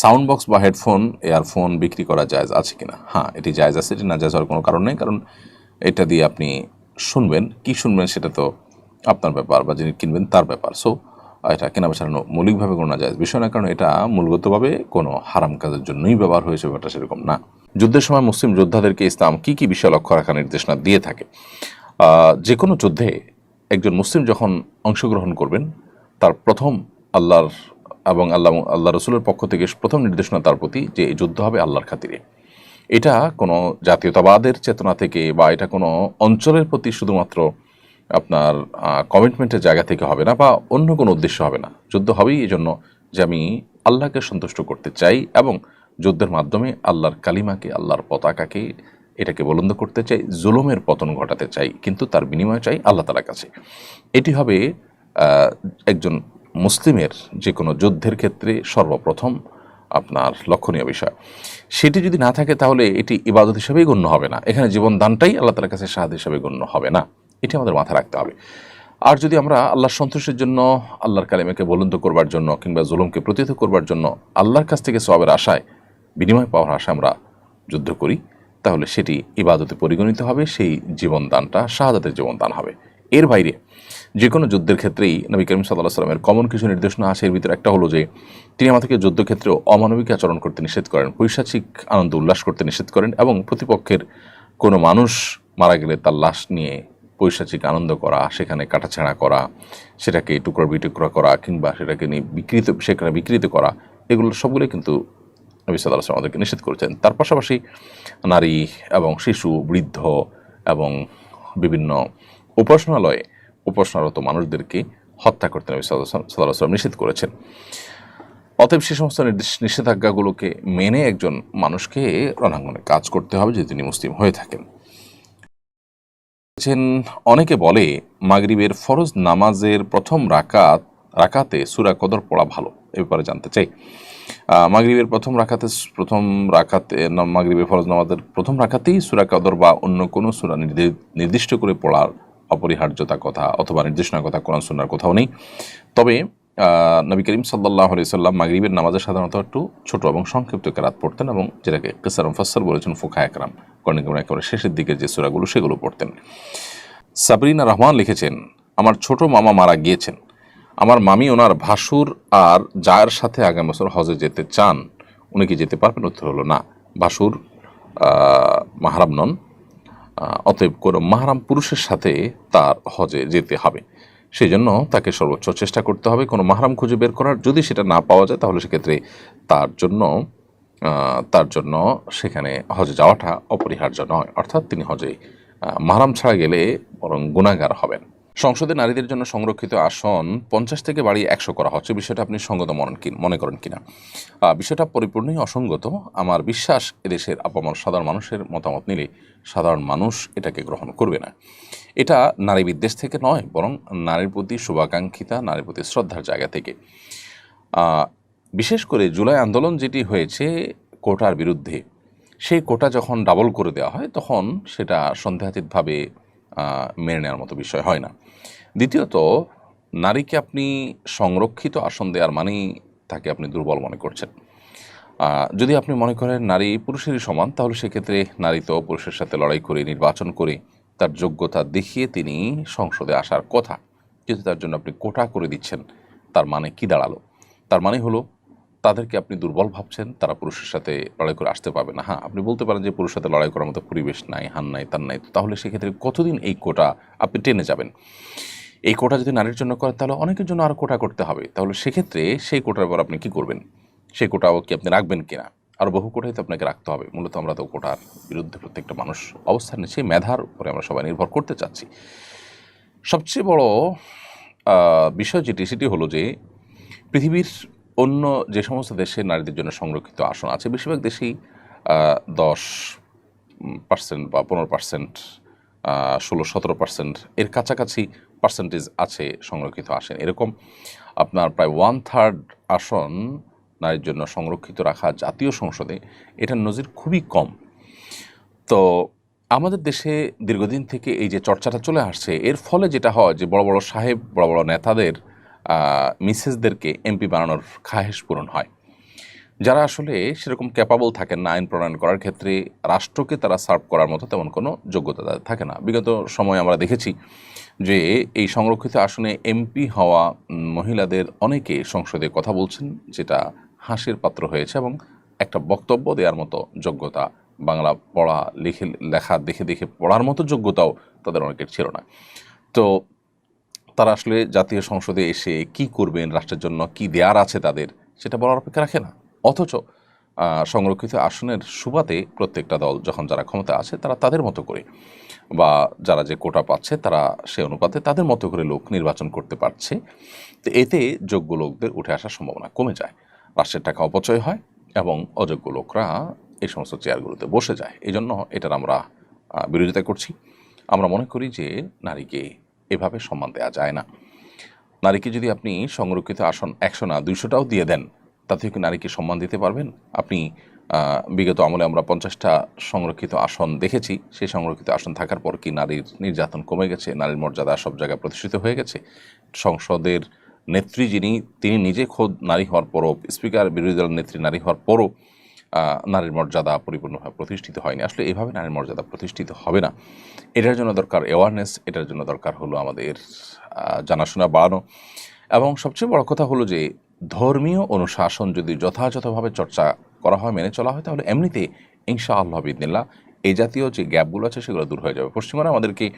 Sound box বা headphone, earphone বিক্রি করা জায়জ আছে কিনা? হ্যাঁ এটি জায়জ আছে, এটি না জায়জ হওয়ার কোনো কারণ নেই, কারণ এটা দিয়ে আপনি শুনবেন। কি শুনবেন সেটা তো আপনার ব্যাপার বা যিনি কিনবেন তার ব্যাপার। সো এটা কেনা বেচা মৌলিকভাবে কোনো না যায় বিষয় না, কারণ এটা মূলগতভাবে কোনো হারাম কাজের জন্যই ব্যবহার হয়েছে, ব্যাপারটা সেরকম না। যুদ্ধের সময় মুসলিম যোদ্ধাদেরকে ইসলাম কি কি বিষয় লক্ষ্য রাখার নির্দেশনা দিয়ে থাকে? যে কোনো যুদ্ধে একজন মুসলিম যখন অংশগ্রহণ করবেন, তার প্রথম আল্লাহর এবং আল্লাহ আল্লাহ রসুলের পক্ষ থেকে প্রথম নির্দেশনা তার প্রতি যে এই যুদ্ধ হবে আল্লাহর খাতিরে। এটা কোনো জাতীয়তাবাদের চেতনা থেকে বা এটা কোনো অঞ্চলের প্রতি শুধুমাত্র আপনার কমিটমেন্টের জায়গা থেকে হবে না বা অন্য কোনো উদ্দেশ্য হবে না। যুদ্ধ হবেই এই জন্য যে আমি আল্লাহকে সন্তুষ্ট করতে চাই এবং যুদ্ধের মাধ্যমে আল্লাহর কালিমাকে, আল্লাহর পতাকাকে এটাকে বলন্দ করতে চাই, জুলুমের পতন ঘটাতে চাই, কিন্তু তার বিনিময় চাই আল্লাহ তালার কাছে। এটি হবে একজন মুসলিমের যে কোনো যুদ্ধের ক্ষেত্রে সর্বপ্রথম আপনার লক্ষণীয় বিষয়। সেটি যদি না থাকে তাহলে এটি ইবাদত হিসাবেই গণ্য হবে না। এখানে জীবন দানটাই আল্লাহ তালার কাছে সাহায্য হিসাবে গণ্য হবে না। এটি আমাদের মাথায় রাখতে হবে। আর যদি আমরা আল্লাহর সন্তোষের জন্য, আল্লাহর কালিমাকে বলন্দ করবার জন্য কিংবা জুলুমকে প্রতিহত করবার জন্য আল্লাহর কাছ থেকে সবের আশায়, বিনিময় পাওয়ার আশায় আমরা যুদ্ধ করি, তাহলে সেটি ইবাদতে পরিগণিত হবে, সেই জীবনদানটা, শাহাদাতের জীবনদান হবে। এর বাইরে যে কোনো যুদ্ধের ক্ষেত্রেই নবী করিম সাল্লাহ সাল্লামের কমন কিছু নির্দেশনা আসে। এর ভিতরে একটা হলো যে, তিনি আমাদেরকে যুদ্ধক্ষেত্রেও অমানবিক আচরণ করতে নিষেধ করেন, পৈশাচিক আনন্দ উল্লাস করতে নিষেধ করেন এবং প্রতিপক্ষের কোনো মানুষ মারা গেলে তার লাশ নিয়ে পৈশাচিক আনন্দ করা, সেখানে কাটাছেঁড়া করা, সেটাকে টুকরা বিটুকরা করা কিংবা সেটাকে নিয়ে বিকৃত, সেখানে বিকৃত করা, এগুলো সবগুলোই কিন্তু নবী সাল্লাহ আসলাম আমাদেরকে নিষেধ করেছেন। তার পাশাপাশি নারী এবং শিশু, বৃদ্ধ এবং বিভিন্ন উপাসনালয়ে উপাসনারত মানুষদেরকে হত্যা করতে নবী সাল্লাহ নিষেধ করেছেন। অতএব সে সমস্ত নির্দেশ নিষেধাজ্ঞাগুলোকে মেনে একজন মানুষকে রণাঙ্গনে কাজ করতে হবে যদি তিনি মুসলিম হয়ে থাকেন। অনেকে বলে মাগরিবের ফরজ নামাজের প্রথম রাকাত রাকাতে সুরা কদর পড়া ভালো এ ব্যাপারে জানতে চাই। মাগরিবের প্রথম রাকাতে প্রথম রাকাতে না, মাগরিবের ফরজ নামাজের প্রথম রাকাতেই সুরা কদর বা অন্য কোনো সুরা নির্দি- নির্দিষ্ট করে পড়ার অপরিহার্যতা কথা অথবা নির্দেশনার কথা, কোরআন, সুন্নার কোথাও নেই। তবে নবী করিম সাল্লাহ সাল্লাম মাগরিবের নামাজে সাধারণত একটু ছোট এবং সংক্ষিপ্ত কেরাত পড়তেন এবং যেটাকে কেসারম ফাসার বলেছেন ফুখা একরাম। কর্ণিকরণ একেবারে শেষের দিকে যে সুরাগুলো, সেগুলো পড়তেন। সাবরিনা রহমান লিখেছেন, আমার ছোট মামা মারা গিয়েছেন। আমার মামি ওনার ভাসুর আর জায়ের সাথে আগামী বছর হজে যেতে চান, উনি কি যেতে পারবেন? উত্তর হলো, না। ভাসুর মাহারাম নন। অতএব কোনো মাহারাম পুরুষের সাথে তার হজে যেতে হবে। সেই জন্য তাকে সর্বোচ্চ চেষ্টা করতে হবে কোনো মাহারাম খুঁজে বের করার। যদি সেটা না পাওয়া যায়, তাহলে সেক্ষেত্রে তার জন্য তার জন্য সেখানে হজে যাওয়াটা অপরিহার্য নয়। অর্থাৎ তিনি হজে মাহারাম ছাড়া গেলে বরং গুণাগার হবেন। সংসদে নারীদের জন্য সংরক্ষিত আসন পঞ্চাশ থেকে বাড়িয়ে একশো করা হচ্ছে। বিষয়টা আপনি সঙ্গত মনে মনে করেন কিনা? বিষয়টা পরিপূর্ণই অসঙ্গত। আমার বিশ্বাস, এদেশের আপামর সাধারণ মানুষের মতামত নিলে সাধারণ মানুষ এটাকে গ্রহণ করবে না। এটা নারী বিদ্বেষ থেকে নয়, বরং নারীর প্রতি শুভাকাঙ্ক্ষিতা, নারীর প্রতি শ্রদ্ধার জায়গা থেকে। বিশেষ করে জুলাই আন্দোলন যেটি হয়েছে কোটার বিরুদ্ধে, সেই কোটা যখন ডাবল করে দেওয়া হয়, তখন সেটা সন্দেহাতীতভাবে মেনে নেওয়ার মতো বিষয় হয় না। দ্বিতীয়ত, নারীকে আপনি সংরক্ষিত আসন দেওয়ার মানেই তাকে আপনি দুর্বল মনে করছেন। যদি আপনি মনে করেন নারী পুরুষেরই সমান, তাহলে সেক্ষেত্রে নারী তো পুরুষের সাথে লড়াই করে, নির্বাচন করে তার যোগ্যতা দেখিয়ে তিনি সংসদে আসার কথা। কিন্তু তার জন্য আপনি কোটা করে দিচ্ছেন, তার মানে কি দাঁড়াল? তার মানে হলো তাদেরকে আপনি দুর্বল ভাবছেন, তারা পুরুষের সাথে লড়াই করে আসতে পারবে না। হ্যাঁ আপনি বলতে পারেন যে পুরুষের সাথে লড়াই করার মতো পরিবেশ নাই, হান নাই তার নাই। তাহলে সেক্ষেত্রে কতদিন এই কোটা আপনি টেনে যাবেন? এই কোটা যদি নারীর জন্য করেন, তাহলে অনেকের জন্য আরও কোটা করতে হবে। তাহলে সেক্ষেত্রে সেই কোটার পর আপনি কি করবেন? সেই কোটাও কি আপনি রাখবেন কিনা? আর বহু কোটাই তো আপনাকে রাখতে হবে। মূলত আমরা তো কোটার বিরুদ্ধে প্রত্যেকটা মানুষ অবস্থান নিচ্ছে মেধার উপরে আমরা সবাই নির্ভর করতে চাচ্ছি। সবচেয়ে বড় বিষয় যেটি, সেটি হলো যে পৃথিবীর অন্য যে সমস্ত দেশে নারীদের জন্য সংরক্ষিত আসন আছে, বেশিরভাগ দেশেই দশ পার্সেন্ট বা পনেরো পার্সেন্ট ষোলো, সতেরো পার্সেন্ট এর কাছাকাছি পার্সেন্টেজ আছে সংরক্ষিত আসন। এরকম আপনার প্রায় ওয়ান থার্ড আসন নারীর জন্য সংরক্ষিত রাখা জাতীয় সংসদে এটার নজির খুবই কম। তো আমাদের দেশে দীর্ঘদিন থেকে এই যে চর্চাটা চলে আসছে, এর ফলে যেটা হয় যে বড় বড় সাহেব, বড় বড় নেতাদের মিসেসদেরকে এমপি বানানোর খাহেশ পূরণ হয়। যারা আসলে সেরকম ক্যাপাবল থাকেন না, আইন প্রণয়ন করার ক্ষেত্রে রাষ্ট্রকে তারা সার্ভ করার মতো তেমন কোনো যোগ্যতা তাদের থাকে না। বিগত সময়ে আমরা দেখেছি যে এই সংরক্ষিত আসনে এমপি হওয়া মহিলাদের অনেকে সংসদে কথা বলছেন, যেটা হাসির পাত্র হয়েছে এবং একটা বক্তব্য দেওয়ার মতো যোগ্যতা বাংলা পড়া, লিখে, লেখা, দেখে দেখে পড়ার মতো যোগ্যতাও তাদের অনেকের ছিল না। তো তারা আসলে জাতীয় সংসদে এসে কি করবেন, রাষ্ট্রের জন্য কি দেয়ার আছে তাদের, সেটা বলার অপেক্ষা রাখে না। অথচ সংরক্ষিত আসনের সুবাদে প্রত্যেকটা দল যখন যারা ক্ষমতা আছে, তারা তাদের মতো করে। বা যারা যে কোটা পাচ্ছে, তারা সে অনুপাতে তাদের মতো করে লোক নির্বাচন করতে পারছে। তো এতে যোগ্য লোকদের উঠে আসার সম্ভাবনা কমে যায়। রাষ্ট্রের টাকা অপচয় হয় এবং অযোগ্য লোকরা এই সমস্ত চেয়ারগুলোতে বসে যায়। এই জন্য এটার আমরা বিরোধিতা করছি। আমরা মনে করি যে নারীকে এভাবে সম্মান দেওয়া যায় না। নারীকে যদি আপনি সংরক্ষিত আসন একশো না, দুইশোটাও দিয়ে দেন তাতে কি নারীকে সম্মান দিতে পারবেন? আপনি বিগত আমলে আমরা পঞ্চাশটা সংরক্ষিত আসন দেখেছি। সেই সংরক্ষিত আসন থাকার পর কি নারীর নির্যাতন কমে গেছে? নারীর মর্যাদা সব জায়গায় প্রতিষ্ঠিত হয়ে গেছে? সংসদের নেত্রী যিনি, তিনি নিজে খোদ নারী হওয়ার পরও, স্পিকার বিরোধী দলের নেত্রী নারী হওয়ার পরও নারীর মর্যাদা পরিপূর্ণভাবে প্রতিষ্ঠিত হয়নি। আসলে এভাবে নারীর মর্যাদা প্রতিষ্ঠিত হবে না। এটার জন্য দরকার অ্যাওয়ারনেস এটার জন্য দরকার হলো আমাদের জানাশোনা বাড়ানো। এবং সবচেয়ে বড় কথা হলো যে, ধর্মীয় অনুশাসন যদি যথাযথভাবে চর্চা করা হয়, মেনে চলা হয়, তাহলে এমনিতে ইনশা আল্লাহ বিদিল্লা এই জাতীয় যে গ্যাপগুলো আছে, সেগুলো দূর হয়ে যাবে। পশ্চিমারা আমাদেরকে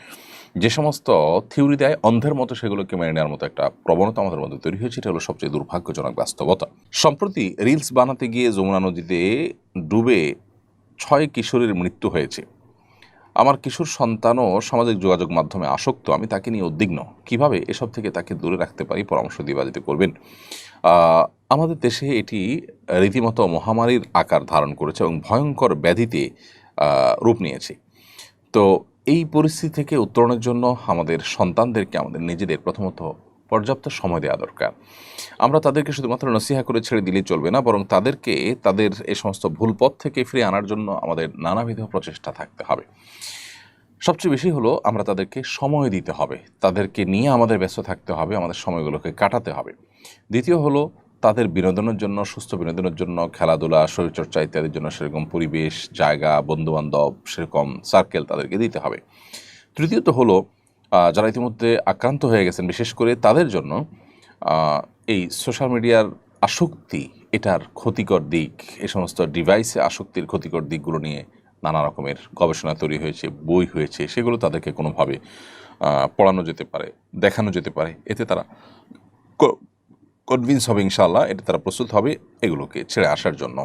যে সমস্ত থিওরি দেয়, অন্ধের মতো সেগুলোকে মেনে নেওয়ার মতো একটা প্রবণতা আমাদের মধ্যে তৈরি হয়েছে, এটা হলো সবচেয়ে দুর্ভাগ্যজনক বাস্তবতা। সম্প্রতি রিলস বানাতে গিয়ে যমুনা নদীতে ডুবে ছয় কিশোরের মৃত্যু হয়েছে। আমার কিশোর সন্তানও সামাজিক যোগাযোগ মাধ্যমে আসক্ত, আমি তাকে নিয়ে উদ্বিগ্ন। কীভাবে এসব থেকে তাকে দূরে রাখতে পারি, পরামর্শ দিবাদিতে করবেন? আমাদের দেশে এটি রীতিমতো মহামারীর আকার ধারণ করেছে এবং ভয়ঙ্কর ব্যাধিতে রূপ নিয়েছে। তো এই পরিস্থিতি থেকে উত্তরণের জন্য আমাদের সন্তানদেরকে আমাদের নিজেদের প্রথমত পর্যাপ্ত সময় দেওয়া দরকার। আমরা তাদেরকে শুধুমাত্র নসিহা করে ছেড়ে দিলেই চলবে না, বরং তাদেরকে তাদের এই সমস্ত ভুল পথ থেকে ফিরে আনার জন্য আমাদের নানাবিধ প্রচেষ্টা থাকতে হবে। সবচেয়ে বেশি হলো আমরা তাদেরকে সময় দিতে হবে। তাদেরকে নিয়ে আমাদের ব্যস্ত থাকতে হবে, আমাদের সময়গুলোকে কাটাতে হবে। দ্বিতীয় হলো তাদের বিনোদনের জন্য, সুস্থ বিনোদনের জন্য, খেলাধুলা, শরীরচর্চা ইত্যাদির জন্য সেরকম পরিবেশ, জায়গা, বন্ধুবান্ধব, সেরকম সার্কেল তাদেরকে দিতে হবে। তৃতীয়ত হলো যারা ইতিমধ্যে আক্রান্ত হয়ে গেছেন, বিশেষ করে তাদের জন্য এই সোশ্যাল মিডিয়ার আসক্তি, এটার ক্ষতিকর দিক, এ সমস্ত ডিভাইসে আসক্তির ক্ষতিকর দিকগুলো নিয়ে নানা রকমের গবেষণা তৈরি হয়েছে, বই হয়েছে, সেগুলো তাদেরকে কোনোভাবে পড়ানো যেতে পারে, দেখানো যেতে পারে। এতে তারা কনভিন্স হবে ইনশাল্লাহ এটা তারা প্রস্তুত হবে এগুলোকে ছেড়ে আসার জন্য।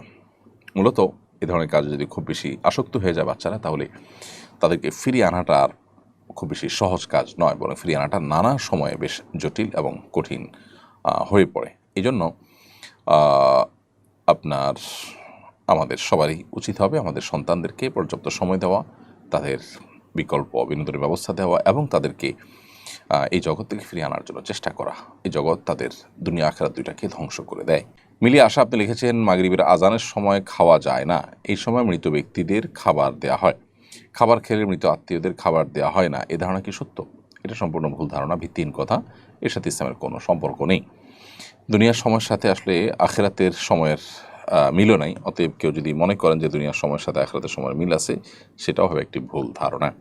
মূলত এ ধরনের কাজে যদি খুব বেশি আসক্ত হয়ে যায় বাচ্চারা, তাহলে তাদেরকে ফিরিয়ে আনাটা আর খুব বেশি সহজ কাজ নয়, বরং ফিরিয়ে আনাটা নানা সময়ে বেশ জটিল এবং কঠিন হয়ে পড়ে। এই জন্য আপনার, আমাদের সবারই উচিত হবে, আমাদের সন্তানদেরকে পর্যাপ্ত সময় দেওয়া, তাদের বিকল্প, বিনোদনের ব্যবস্থা দেওয়া এবং তাদেরকে এই জগৎ থেকে ফিরিয়ে আনার জন্য চেষ্টা করা। এই জগৎ তাদের দুনিয়া আখেরাত দুইটাকে ধ্বংস করে দেয়। মিলিয়ে আশা আপনি লিখেছেন, মাগরিবের আজানের সময় খাওয়া যায় না। এই সময় মৃত ব্যক্তিদের খাবার দেয়া হয়। খাবার খেলে মৃত আত্মীয়দের খাবার দেওয়া হয় না। এ ধারণা কি সত্য? এটা সম্পূর্ণ ভুল ধারণা, ভিত্তিহীন কথা। এর সাথে ইসলামের কোনো সম্পর্ক নেই। দুনিয়ার সময়ের সাথে আসলে আখেরাতের সময়ের মিলও নাই। অতএব কেউ যদি মনে করেন যে দুনিয়ার সময়ের সাথে আখেরাতের সময়ের মিল আছে, সেটাও হবে একটি ভুল ধারণা।